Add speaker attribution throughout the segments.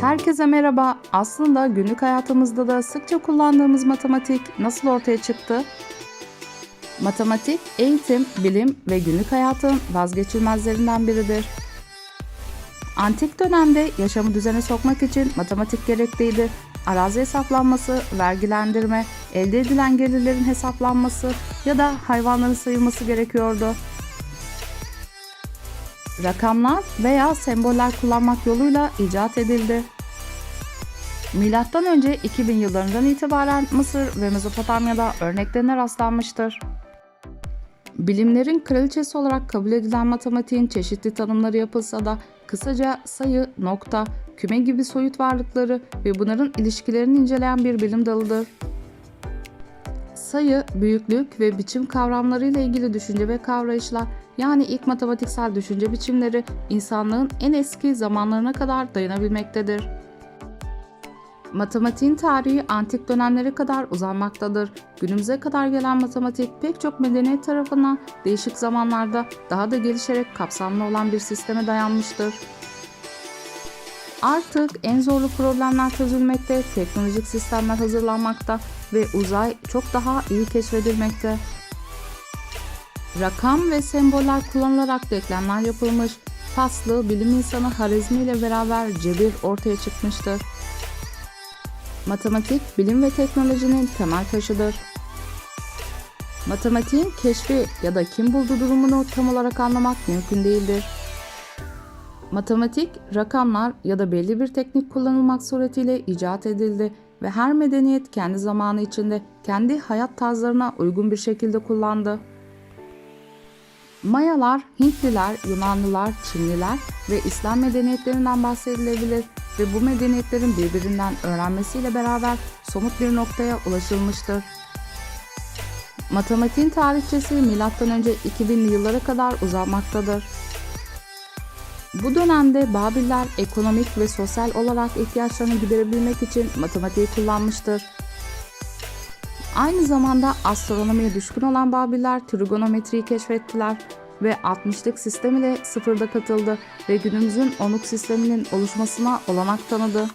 Speaker 1: Herkese merhaba. Aslında günlük hayatımızda da sıkça kullandığımız matematik nasıl ortaya çıktı? Matematik, eğitim, bilim ve günlük hayatın vazgeçilmezlerinden biridir. Antik dönemde yaşamı düzene sokmak için matematik gerekliydi. Arazi hesaplanması, vergilendirme, elde edilen gelirlerin hesaplanması ya da hayvanların sayılması gerekiyordu. Rakamlar veya semboller kullanmak yoluyla icat edildi. Milattan önce 2000 yıllarından itibaren Mısır ve Mezopotamya'da örneklerine rastlanmıştır. Bilimlerin kraliçesi olarak kabul edilen matematiğin çeşitli tanımları yapılsa da kısaca sayı, nokta, küme gibi soyut varlıkları ve bunların ilişkilerini inceleyen bir bilim dalıdır. Sayı, büyüklük ve biçim kavramlarıyla ilgili düşünce ve kavrayışlar yani ilk matematiksel düşünce biçimleri insanlığın en eski zamanlarına kadar dayanabilmektedir. Matematiğin tarihi antik dönemlere kadar uzanmaktadır. Günümüze kadar gelen matematik pek çok medeniyet tarafından değişik zamanlarda daha da gelişerek kapsamlı olan bir sisteme dayanmıştır. Artık en zorlu problemler çözülmekte, teknolojik sistemler hazırlanmakta ve uzay çok daha iyi keşfedilmekte. Rakam ve semboller kullanılarak denklemler yapılmış, paslı bilim insanı Harizmi ile beraber cebir ortaya çıkmıştır. Matematik, bilim ve teknolojinin temel taşıdır. Matematiğin keşfi ya da kim buldu durumunu tam olarak anlamak mümkün değildir. Matematik, rakamlar ya da belli bir teknik kullanılmak suretiyle icat edildi ve her medeniyet kendi zamanı içinde kendi hayat tarzlarına uygun bir şekilde kullandı. Mayalar, Hintliler, Yunanlılar, Çinliler ve İslam medeniyetlerinden bahsedilebilir ve bu medeniyetlerin birbirinden öğrenmesiyle beraber somut bir noktaya ulaşılmıştır. Matematiğin tarihçesi M.Ö. 2000'li yıllara kadar uzanmaktadır. Bu dönemde Babiller ekonomik ve sosyal olarak ihtiyaçlarını giderebilmek için matematiği kullanmıştır. Aynı zamanda astronomiye düşkün olan Babiller trigonometriyi keşfettiler ve 60'lık sistem ile sıfırda katıldı ve günümüzün onluk sisteminin oluşmasına olanak tanıdı.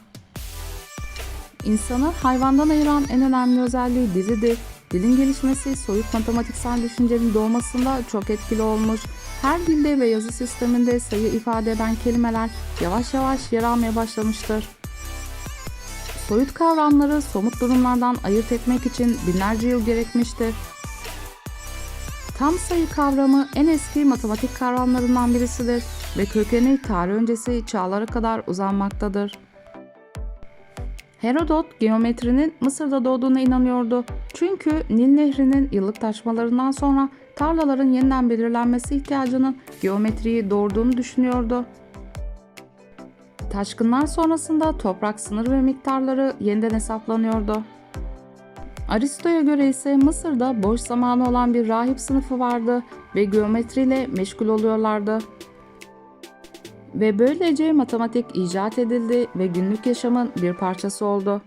Speaker 1: İnsanı hayvandan ayıran en önemli özelliği dilidir. Dilin gelişmesi soyut matematiksel düşüncenin doğmasında çok etkili olmuş. Her dilde ve yazı sisteminde sayı ifade eden kelimeler yavaş yavaş yer almaya başlamıştır. Soyut kavramları somut durumlardan ayırt etmek için binlerce yıl gerekmiştir. Tam sayı kavramı en eski matematik kavramlarından birisidir ve kökeni tarih öncesi çağlara kadar uzanmaktadır. Herodot geometrinin Mısır'da doğduğuna inanıyordu. Çünkü Nil Nehri'nin yıllık taşmalarından sonra tarlaların yeniden belirlenmesi ihtiyacının geometriyi doğurduğunu düşünüyordu. Taşkınlar sonrasında toprak sınır ve miktarları yeniden hesaplanıyordu. Aristo'ya göre ise Mısır'da boş zamanı olan bir rahip sınıfı vardı ve geometriyle meşgul oluyorlardı. Ve böylece matematik icat edildi ve günlük yaşamın bir parçası oldu.